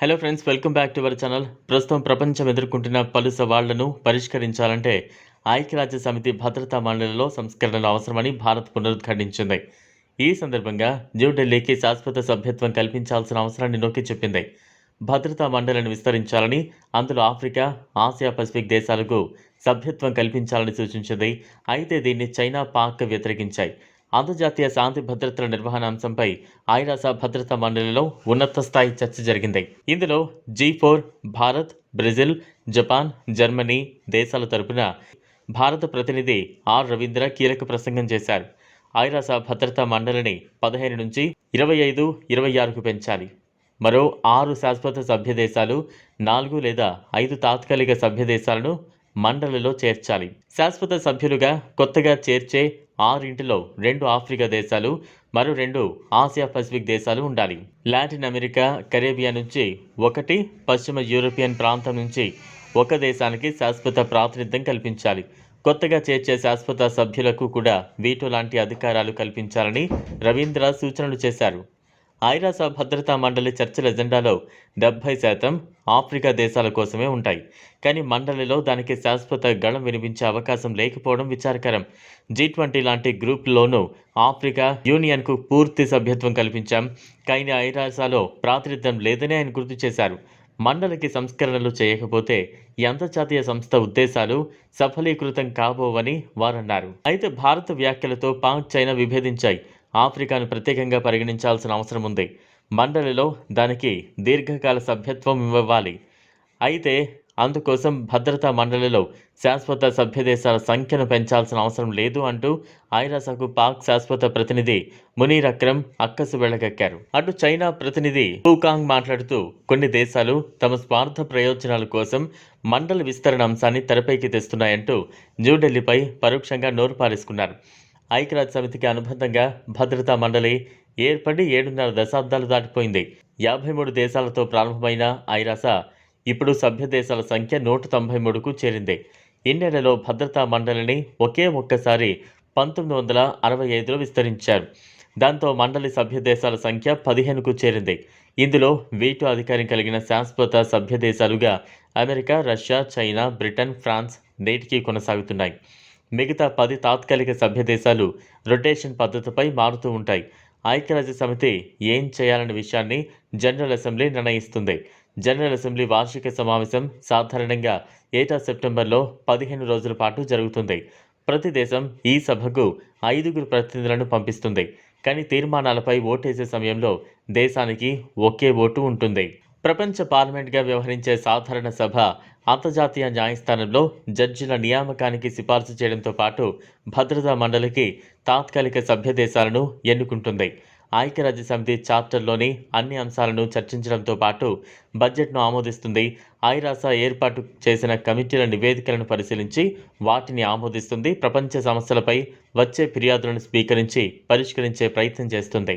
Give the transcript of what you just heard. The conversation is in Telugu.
Hello friends welcome back to our channel ప్రస్తుతం ప్రపంచం ఎదుర్కొంటున్న పలు సవాళ్ళను పరిష్కరించాలంటే ఐక్యరాజ్య సమితి భద్రతా మండలిలో సంస్కరణలు అవసరమని భారత్ పునరుద్ఘాటించింది. ఈ సందర్భంగా న్యూఢిల్లీకి శాశ్వత సభ్యత్వం కల్పించాల్సిన అవసరాన్ని నొక్కి చెప్పింది. భద్రతా మండలిని విస్తరించాలని అందులో ఆఫ్రికా ఆసియా పసిఫిక్ దేశాలకు సభ్యత్వం కల్పించాలని సూచించింది. అయితే దీన్ని చైనా పాక్ వ్యతిరేకించాయి. అంతర్జాతీయ శాంతి భద్రతల నిర్వహణ అంశంపై ఐరాస భద్రతా మండలిలో ఉన్నత స్థాయి చర్చ జరిగింది. ఇందులో G four Bharat Brazil Japan Germany దేశాల తరపున భారత ప్రతినిధి ఆర్. రవీంద్ర కీలక ప్రసంగం చేశారు. ఐరాస భద్రతా మండలిని పదిహేను నుంచి ఇరవై ఐదు ఇరవై ఆరుకు పెంచాలి. మరో ఆరు శాశ్వత సభ్య దేశాలు నాలుగు లేదా ఐదు తాత్కాలిక సభ్య దేశాలను మండలిలో చేర్చాలి. శాశ్వత సభ్యులుగా కొత్తగా చేర్చే ఆరింటిలో రెండు ఆఫ్రికా దేశాలు మరో రెండు ఆసియా పసిఫిక్ దేశాలు ఉండాలి. లాటిన్ అమెరికా కరేబియా నుంచి ఒకటి పశ్చిమ యూరోపియన్ ప్రాంతం నుంచి ఒక దేశానికి శాశ్వత ప్రాతినిధ్యం కల్పించాలి. కొత్తగా చేర్చే శాశ్వత సభ్యులకు కూడా వీటో లాంటి అధికారాలు కల్పించాలని రవీంద్ర సూచనలు చేశారు. ఐరాస భద్రతా మండలి చర్చల ఎజెండాలో డెబ్బై శాతం ఆఫ్రికా దేశాల కోసమే ఉంటాయి. కానీ మండలిలో దానికి శాశ్వత గళం వినిపించే అవకాశం లేకపోవడం విచారకరం. జీ ట్వంటీ లాంటి గ్రూప్లోనూ ఆఫ్రికా యూనియన్కు పూర్తి సభ్యత్వం కల్పించాం. కానీ ఐరాసాలో ప్రాతినిధ్యం లేదని ఆయన గుర్తు చేశారు. మండలికి సంస్కరణలు చేయకపోతే ఈ అంతర్జాతీయ సంస్థ ఉద్దేశాలు సఫలీకృతం కాబోవని వారన్నారు. అయితే భారత వ్యాఖ్యలతో పాక్ చైనా విభేదించాయి. ఆఫ్రికాను ప్రత్యేకంగా పరిగణించాల్సిన అవసరం ఉంది. మండలిలో దానికి దీర్ఘకాల సభ్యత్వం ఇవ్వాలి. అయితే అందుకోసం భద్రతా మండలిలో శాశ్వత సభ్య దేశాల సంఖ్యను పెంచాల్సిన అవసరం లేదు అంటూ ఐరాసకు పాక్ శాశ్వత ప్రతినిధి మునీర్ అక్రమ్ అక్కసు వెళ్ళగక్కారు అటు చైనా ప్రతినిధి హూకాంగ్ మాట్లాడుతూ కొన్ని దేశాలు తమ స్వార్థ ప్రయోజనాల కోసం మండలి విస్తరణ అంశాన్ని తెరపైకి తెస్తున్నాయంటూ న్యూఢిల్లీపై పరోక్షంగా నోరు పారేసుకున్నారు. ఐక్యరాజ్య సమితికి అనుబంధంగా భద్రతా మండలి ఏర్పడి ఏడున్నర దశాబ్దాలు దాటిపోయింది. యాభై మూడు దేశాలతో ప్రారంభమైన ఐరాస ఇప్పుడు సభ్య దేశాల సంఖ్య నూట తొంభై మూడుకు చేరింది. ఇన్నెలలో భద్రతా మండలిని ఒకే ఒక్కసారి పంతొమ్మిది వందల అరవై ఐదులో విస్తరించారు. దాంతో మండలి సభ్య దేశాల సంఖ్య పదిహేనుకు చేరింది. ఇందులో వీటో అధికారం కలిగిన శాశ్వత సభ్య దేశాలుగా America Russia China Britain France నేటికి కొనసాగుతున్నాయి. మిగతా పది తాత్కాలిక సభ్య దేశాలు రొటేషన్ పద్ధతిపై మారుతూ ఉంటాయి. ఐక్యరాజ్య సమితి ఏం చేయాలనే విషయాన్ని జనరల్ అసెంబ్లీ నిర్ణయిస్తుంది. జనరల్ అసెంబ్లీ వార్షిక సమావేశం సాధారణంగా ఏటా సెప్టెంబర్లో పదిహేను రోజుల పాటు జరుగుతుంది. ప్రతి దేశం ఈ సభకు ఐదుగురు ప్రతినిధులను పంపిస్తుంది. కానీ తీర్మానాలపై ఓటేసే సమయంలో దేశానికి ఒకే ఓటు ఉంటుంది. ప్రపంచ పార్లమెంట్గా వ్యవహరించే సాధారణ సభ అంతర్జాతీయ న్యాయస్థానంలో జడ్జిల నియామకానికి సిఫార్సు చేయడంతో పాటు భద్రతా మండలికి తాత్కాలిక సభ్య దేశాలను ఎన్నుకుంటుంది. ఐక్యరాజ్య సమితి చార్టర్లోని అన్ని అంశాలను చర్చించడంతో పాటు బడ్జెట్ను ఆమోదిస్తుంది. ఐరాస ఏర్పాటు చేసిన కమిటీల నివేదికలను పరిశీలించి వాటిని ఆమోదిస్తుంది. ప్రపంచ సమస్యలపై వచ్చే ఫిర్యాదులను స్వీకరించి పరిష్కరించే ప్రయత్నం చేస్తుంది.